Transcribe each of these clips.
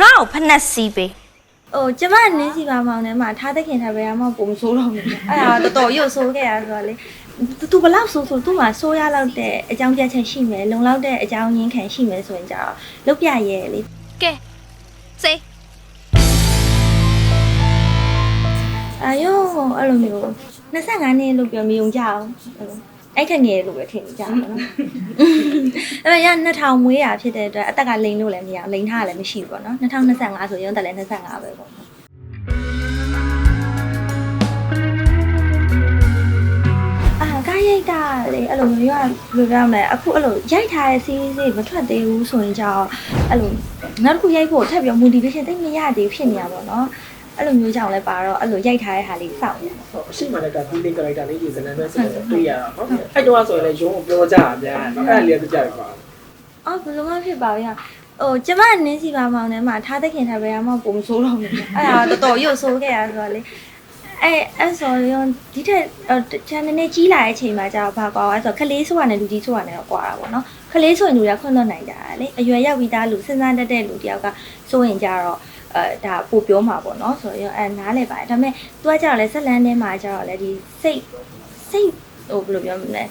ငါ့ကိုဖက်နှက်စီးပေးဟိုကျမနင်းစီပါမောင်ထဲမှာထားတဲ့ခင်ထားပဲအမပုံမဆိုးတော့ဘူးအဲ့ဒါတော်တော်ရုပ်ဆိုးခဲ့ရဆိုတော့လေသူသူဘလောက်ဆိုးဆိုးသူ့မှာဆိုးရလောက်တဲ့အကြောင်းပြချက်ရှိမယ်လုံလောက်တဲ့အကြောင်းရင်းခံရှိမယ်ဆိုရင်ကြတော့လုတ်ပြရဲလေကဲစေးအာယောအဲ့လိုမျိုး25နှစ်လို့ပြောမယုံကြအောင် အဲ့လိုအဲ့ခက်ငယ်လို့ပဲထင်ကြပါတော့အဲ့ဒါရ2000မွေးရဖြစ်တဲ့အတွက်အသက်ကလိန်လို့လည်းမရအောင်လိန်ထားရလည်းမရှိဘူးပေါ့နော်2025ဆိုရုံးတက်လည်း25ပဲပေါ့အာကားရိုက်တာလေအဲ့လိုမျိုးကဘယ်လိုပြောမလဲအခုအဲ့လိုရိုက်ထားတဲ့ series တွေမထွက်သေးဘူးဆိုရင်ကြောက်အဲ့လိုနောက်တစ်ခုရိုက်ဖို့ထပ်ပြီး motivation သိမရသေးဘူးဖြစ်နေတာပေါ့နော် အဲ့လိုမျိုးကြောင့်လည်းပါတော့အဲ့လိုရိုက်ထားတဲ့ဟာလေးစောင့်နေတာဟုတ်အရှိမှလည်းက feeling character လေးဒီဇလန်ပဲဆိုတော့တွေ့ရတာနော်အဲ့တော့ဆိုရင်လည်းရုံးကိုပြောကြတာဗျာအဲ့ဒါလေးကကြည့်ပါအော်ဘယ်လိုမှဖြစ်ပါဘူးရဟိုကျမနင်းစီပါမောင်ထဲမှာထားတဲ့ခင်ထားပဲအမပုံမဆိုးတော့ဘူးအဲ့ဒါတော်တော်ရုပ်ဆိုးခဲ့ရဆိုတော့လေအဲ့အဲ့ဆိုရင်ဒီထက်ချန်နယ်ကြီးလာတဲ့အချိန်မှာကျတော့ဘာကွာလဲဆိုတော့ခလေးဆိုရတယ်လူကြီးဆိုရတယ်တော့ကွာတာပေါ့နော်ခလေးဆိုရင်လူတွေကခွင့်လွှတ်နိုင်ကြတာလေအရွယ်ရောက်ပြီးသားလူစဉ်းစားတတ်တဲ့လူတယောက်ကစိုးရင်ကြတော့ အဲဒါပို့ပြောမှာပေါ့နော်ဆိုတော့အဲနားလဲပါတယ်ဒါပေမဲ့ तू ကကြတော့လဲဆက်လန်းထဲမှာကျတော့လဲဒီစိတ်စိတ်ဟိုဘယ်လိုပြောမလဲ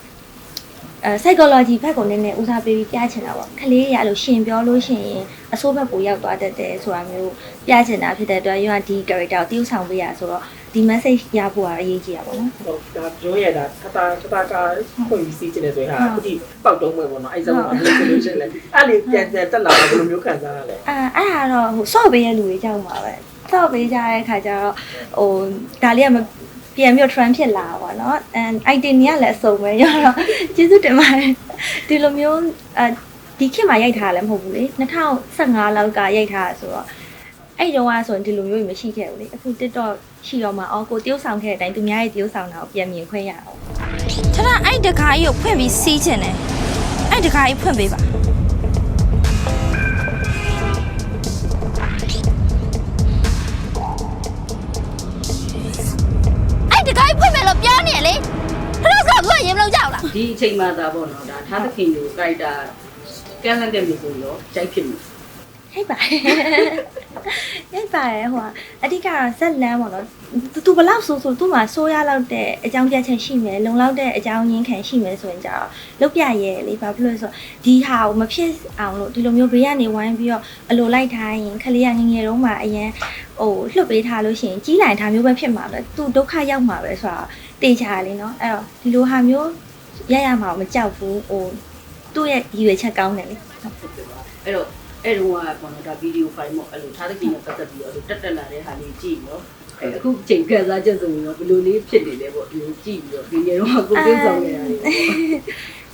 အဲ psychology ဘက်ကိုနည်းနည်းဦးစားပေးပြီးပြချင်တာပေါ့ခလေးတွေကအဲ့လိုရှင်ပြောလို့ရှိရင်အဆိုးဘက်ကိုရောက်သွားတတ်တယ်ဆိုတာမျိုးပြချင်တာဖြစ်တဲ့အတွက်ရောဒီ character ကိုတည်ယူဆောင်ပေးရဆိုတော့ ဒီ message ရဖို့ကအရေးကြီးတာပေါ့နော်ဟုတ်ဒါရုံးရတာထတာထတာကခွင့်ပြီးစီးချင်တယ်ဆိုရင်ဟာအခုဒီပောက်တုံးမဲ့ပေါ့နော်အဲ့ဆောင်မှာလို့ဆိုလို့ရှိရင်လည်းအဲ့လေပြန်ပြန်တက်လာတော့ဘယ်လိုမျိုးခံစားရလဲအာအဲ့ဒါတော့ဟိုဆော့ပေးရလူတွေကြောက်မှာပဲဆော့ပေးကြတဲ့ခါကျတော့ဟိုဒါလေးကမပြန်ပြီး trend ဖြစ်လာပါတော့။ and item တွေကလည်းအစုံပဲရတော့ကျေးဇူးတင်ပါတယ်။ဒီလိုမျိုးအဲဒီခေတ်မှာရိုက်ထားတာလည်းမဟုတ်ဘူးလေ။2015လောက်ကရိုက်ထားတာဆိုတော့ အဲ့တုန်းကဆိုရင်ဒီလိုမျိုးမရှိခဲ့ဘူးလေ။အခု TikTok ရှိတော့မှအော်ကိုတယောက်ဆောင်ခဲ့တဲ့အတိုင်းသူများရဲ့တယောက်ဆောင်တာကိုပြန်မြင်ခွင့်ရအောင်ထထအဲ့တခါကြီးကိုဖွင့်ပြီးစီးချင်တယ်အဲ့တခါကြီးဖွင့်ပေးပါအဲ့တခါကြီးဖွင့်မယ်လို့ပြောနေလေထထဆိုတော့ရင်မလို့ကြောက်လားဒီအချိန်မှသာပေါ့နော်ဒါထားသခင်ကိုကြိုက်တာကဲလန့်တဲ့မျိုးကိုရောကြိုက်ဖြစ်မှာ။ ဟိတ်ပါတယ်ဟိတ်ပါတယ်ဟိုကအဓိကတော့ဇက်လန်းပေါ့နော်သူဘလောက်ဆိုဆိုသူ့မှာဆိုးရလောက်တဲ့အကြောင်းပြချက်ရှိမယ်လုံလောက်တဲ့အကြောင်းရင်းခံရှိမယ်ဆိုရင်ကြောက်လုတ်ပြရဲလေဘာဖြစ်လို့လဲဆိုတော့ဒီဟာကိုမဖြစ်အောင်လို့ဒီလိုမျိုးဘေးကနေဝိုင်းပြီးတော့အလိုလိုက်ထားရင်ခလေးကငငယ်တုန်းမှအရင်ဟိုလှုပ်ပေးထားလို့ရှိရင်ကြီးလိုက်တာမျိုးပဲဖြစ်မှာပဲသူဒုက္ခရောက်မှာပဲဆိုတော့တေချာလေနော်အဲ့တော့ဒီလိုဟာမျိုးရရမှာမကြောက်ဘူးဟိုသူ့ရဲ့ရည်ရွယ်ချက်ကောင်းတယ်လေဟုတ်ကဲ့ပါအဲ့တော့ အဲ့တော့ကပေါ့နော်ဒါဗီဒီယိုဖိုင်ပေါ့အဲ့လိုထားသခင်နဲ့ပတ်သက်ပြီးတော့တက်တက်လာတဲ့ဟာလေးကြည့်ရောအဲ့အခုချိန်ကန်စားချက်ဆိုရင်ရောဘယ်လိုလေးဖြစ်နေလဲပေါ့ဒီလိုကြည့်ပြီးတော့ဒီရေတော့ကိုသိဆောင်နေတာလေ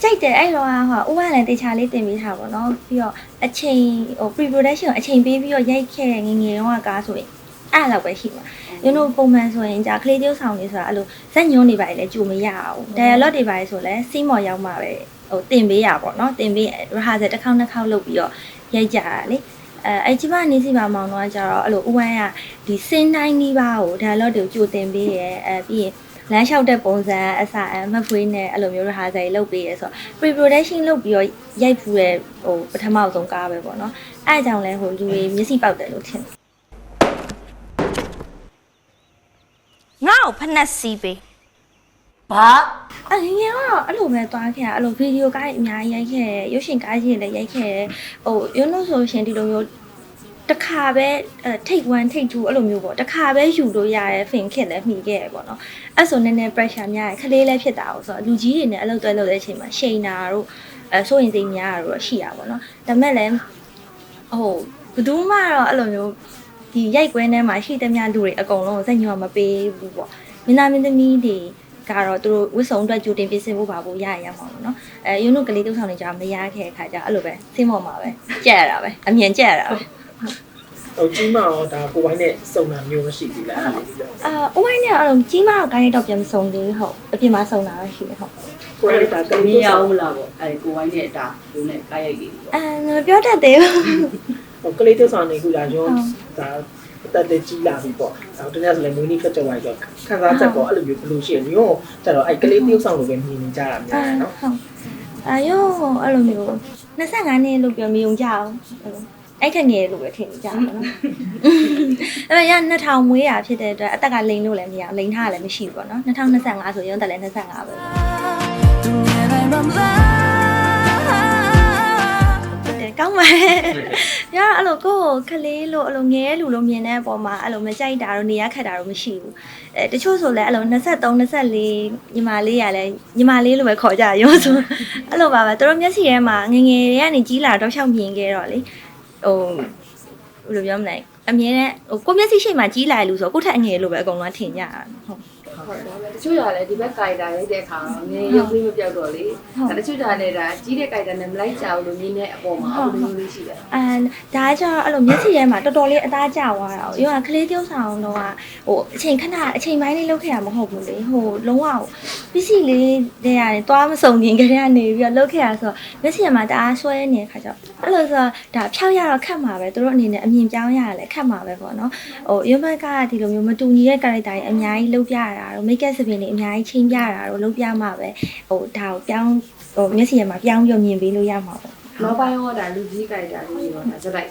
ကြိုက်တယ်အဲ့တော့ဟာဥပလည်းတေချာလေးတင်ပေးထားပါတော့ပြီးတော့အချိန်ဟို pre production ကိုအချိန်ပေးပြီးတော့ရိုက်ခဲ့တဲ့ငငယ်တုန်းကကားဆိုရင်အဲ့လောက်ပဲရှိမှာရင်းတို့ပုံမှန်ဆိုရင်じゃကလေးတယောက်ဆောင်နေဆိုတာအဲ့လိုဇက်ညွန်းနေပါလေကြိုမရအောင် dialogue တွေပါလေဆိုလဲစီးမော်ရောက်မှာပဲဟိုတင်ပေးရပါတော့တင်ပေး rehearsal တစ်ခေါက်နှစ်ခေါက်လုပ်ပြီးတော့ ရိုက်ကြတာလေအဲအဲ့ကျမနေစီပါမောင်တော့ကျတော့အဲ့လိုဥဝမ်းကဒီစင်းတိုင်းနီးပါးကို dialogue တွေကိုကြိုတင်ပေးရဲအဲပြီးရင်လမ်းလျှောက်တဲ့ပုံစံအစအမတ်ဖွေးနဲ့အဲ့လိုမျိုးဟာဆိုင်လုပ်ပေးရဲဆိုတော့ pre production လုပ်ပြီးတော့ရိုက်ဖူးတဲ့ဟိုပထမဆုံးကားပဲပေါ့နော်အဲ့အကြောင့်လဲဟိုလူတွေမျက်စိပေါက်တယ်လို့ထင်တယ်ငါ့ကိုဖက်နှက်စီးပေးဘာ အငငယ်ကတော့အဲ့လိုပဲသွားခဲ့တာအဲ့လိုဗီဒီယိုကားအများကြီးရိုက်ခဲ့တယ်ရုပ်ရှင်ကားကြီးတွေလည်းရိုက်ခဲ့တယ်ဟိုရုံးလို့ဆိုရှင်ဒီလိုမျိုးတစ်ခါပဲအဲထိတ်1ထိတ်2အဲ့လိုမျိုးပေါ့တစ်ခါပဲယူလို့ရတဲ့ဖင်ခစ်လည်းမှီခဲ့ရပေါ့နော်အဲ့ဆိုနည်းနည်း pressure များရခလေးလည်းဖြစ်တာအောင်ဆိုတော့လူကြီးတွေနဲ့အလုပ်တွဲလုပ်တဲ့အချိန်မှာရှိန်နာတို့အဲစိုးရင်စိတ်များတာတို့ရှိရပါတော့ဒါမဲ့လည်းဟိုဘယ်သူမှတော့အဲ့လိုမျိုးဒီရိုက်ကွင်းထဲမှာရှိသမျှလူတွေအကုန်လုံးစိတ်ညောမပေးဘူးပေါ့မင်းသားမင်းသမီးတွေ ကတော့သူတို့ဝစ်စုံအတွက်ကြိုတင်ပြင်ဆင်ဖို့ပါဖို့ရရရမှာပေါ့နော်အဲယူနုကလေးတုပ်ဆောင်နေကြမရခဲ့တဲ့ခါကျအဲ့လိုပဲစိတ်မော့မှာပဲကြက်ရတာပဲအမြင်ကြက်ရတာပဲဟိုကြီးမအောင်ဒါကိုပိုင်းနဲ့စုံတာမျိုးမရှိသေးလားအဲ့ဒီလိုအာဥပိုင်းနဲ့အဲ့လိုကြီးမတော့ကိုင်းရတော့ပြန်မစုံသေးဘူးဟုတ်အပြင်မှာစုံတာပဲရှိတယ်ဟုတ်ကိုယ်ကဒါကမလေးင်းရရောအောင်မလားပေါ့အဲ့ကိုဝိုင်းနဲ့ဒါလူနဲ့ကားရိုက်ကြီးပေါ့အာမပြောတတ်သေးဘူးဟိုကလေးတို့ဆောင်နေခုဒါရုံးဒါ တက်တက်ကြီးလာပြီပေါ့နောက်တနေ့ဆိုလည်းမွေးနေ့ဖက်ကြော်လိုက်တော့ခံစားချက်ပေါ့အဲ့လိုမျိုးဘယ်လိုရှိရရုံးကျတော့အဲ့ကလေးတယောက်ဆောင်လို့ပဲမြင်နေကြတာများအာနော်ဟုတ်အာယောအဲ့လိုမျိုး25နှစ်လို့ပြောမယုံကြအောင်အဲ့လိုအဲ့ခက်ငယ်လို့ပဲထင်ကြပါတော့နော်အဲ့တော့ရ2000မွေးရဖြစ်တဲ့အတွက်အသက်ကလိန်လို့လည်းမရအောင်လိန်ထားရလည်းမရှိဘူးပေါ့နော်2025ဆိုရုံးတက်လည်း25ပဲ တယ်ကောင်းပါရအဲ့လိုကိုယ့်ကိုခလေးလို့အဲ့လိုငဲလူလို့မြင်တဲ့အပေါ်မှာအဲ့လိုမကြိုက်တာတော့နေရခက်တာတော့မရှိဘူးအဲတချို့ဆိုလည်းအဲ့လို23 24ညီမလေးရလဲညီမလေးလို့ပဲခေါ်ကြရုံးဆိုအဲ့လိုပါပဲသူတို့မျက်စိထဲမှာငငယ်တွေကနေကြီးလာတော့ဖြောက်မြင်ခဲ့တော့လေဟိုဘယ်လိုပြောမလဲအမြဲတမ်းဟိုကိုမျက်စိရှိမှကြီးလာလူဆိုကိုယ့်ထက်အငယ်လို့ပဲအကုန်လုံးထင်ကြတာဟုတ် ဟုတ်တယ်တချို့ရတယ်ဒီဘက်ကြိုက်တာရိုက်တဲ့အခါငယ်ရုပ်လေးမပြောက်တော့လေဒါတချို့ကြတယ်ဒါကြီးတဲ့ကြိုက်တာနဲ့မလိုက်ကြဘူးလို့မြင်တဲ့အပေါ်မှာအလိုမျိုးလေးရှိတယ်အမ်ဒါကကျတော့အဲ့လိုမျက်စိထဲမှာတော်တော်လေးအသားကျသွားတာ။ရောကကလေး tiêu ဆောင်တော့ကဟိုအချိန်ခဏအချိန်ပိုင်းလေးလုပ်ခဲ့တာမဟုတ်ဘူးလေ။ဟိုလုံးဝပစ္စည်းလေးတွေရတယ်သွားမစုံခင်ကလေးကနေပြီးတော့လုပ်ခဲ့တာဆိုတော့မျက်စိထဲမှာတအားဆွဲနေတဲ့ခါကျတော့ အဲ့လိုဆိုတော့ဒါဖြောက်ရတော့ခက်မှာပဲသူတို့အနေနဲ့အမြင်ပြောင်းရရလဲခက်မှာပဲပေါ့နော်။ဟိုရုံးဘက်ကဒီလိုမျိုးမတူညီတဲ့ character တွေအများကြီးလုပ်ပြရတာတော့ make up စပင်တွေအများကြီးချင်းပြရတာတော့လုပ်ပြမှာပဲဟိုဒါကိုပြောင်းဟိုမျက်စိထဲမှာပြောင်းပြီးတော့မြင်ပေးလို့ရမှာပေါ့နောက်ပိုင်းရောဒါလူကြီးကြိုက်တာလေးရောဒါစတိုက်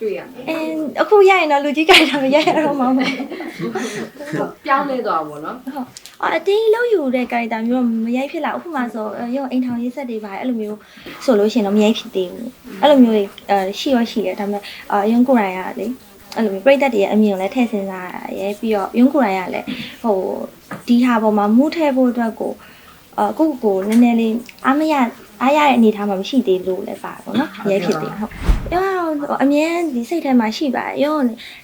တွေ့ရမယ်အင်းအခုရရင်တော့လူကြီးကြိုက်တာမရရတော့မှာမဟုတ်ပြောင်းလဲသွားပါတော့ဟုတ်အော်အတင်းလုံးယူတဲ့ character မျိုးတော့မရိုက်ဖြစ်လာဥပမာဆိုရုံအိမ်ထောင်ရေးဆက်တွေပါအဲ့လိုမျိုးဆိုလို့ရှိရင်တော့မရိုက်ဖြစ်သေးဘူးအဲ့လိုမျိုးတွေအဲရှိရောရှိတယ်ဒါပေမဲ့အရုံကိုယ်တိုင်ကလေအဲ့လိုမျိုးပြိသက်တွေရဲ့အမြင်ကိုလည်းထည့်စဉ်းစားရရဲပြီးတော့ရုံကိုယ်တိုင်ကလည်းဟိုဒီဟာပေါ်မှာမူးထဲဖို့အတွက်ကိုအကိုကိုနည်းနည်းလေးအားမရအားရတဲ့အနေအထားမှာမရှိသေးလို့လည်းပါပေါ့နော်ရဲဖြစ်သေးဟုတ် ရောအမြဲဒီစိတ်ထဲမှာရှိပါတယ်ရော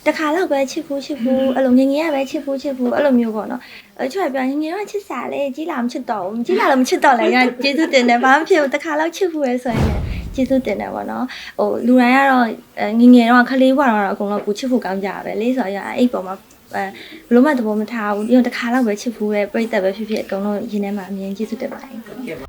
တခါတော့ပဲချစ်ဖို့ချစ်ဖို့အဲ့လိုငငယ်ရပဲချစ်ဖို့ချစ်ဖို့အဲ့လိုမျိုးပေါ့နော်အဲ့ချွတ်ပြောငငယ်တော့ချစ်စားလေကြီးလာမချစ်တော့ဘူးကြီးလာတော့မချစ်တော့လည်းရကျေးဇူးတင်တယ်ဘာမှဖြစ်ဘူးတခါတော့ချစ်ဖို့ပဲဆိုရင်လည်းကျေးဇူးတင်တယ်ပေါ့နော်ဟိုလူတိုင်းကတော့ငငယ်တော့ခလေးဘွားတော့အကုန်လုံးကိုချစ်ဖို့ကောင်းကြပဲလေဆိုတော့အဲ့ပေါ်မှာအဲဘလို့မှသဘောမထားဘူးဒီတော့တခါတော့ပဲချစ်ဖို့ပဲပြိတ္တပဲဖြစ်ဖြစ်အကုန်လုံးရင်ထဲမှာအမြင်ကျေးဇူးတင်ပါတယ်ကဲပါ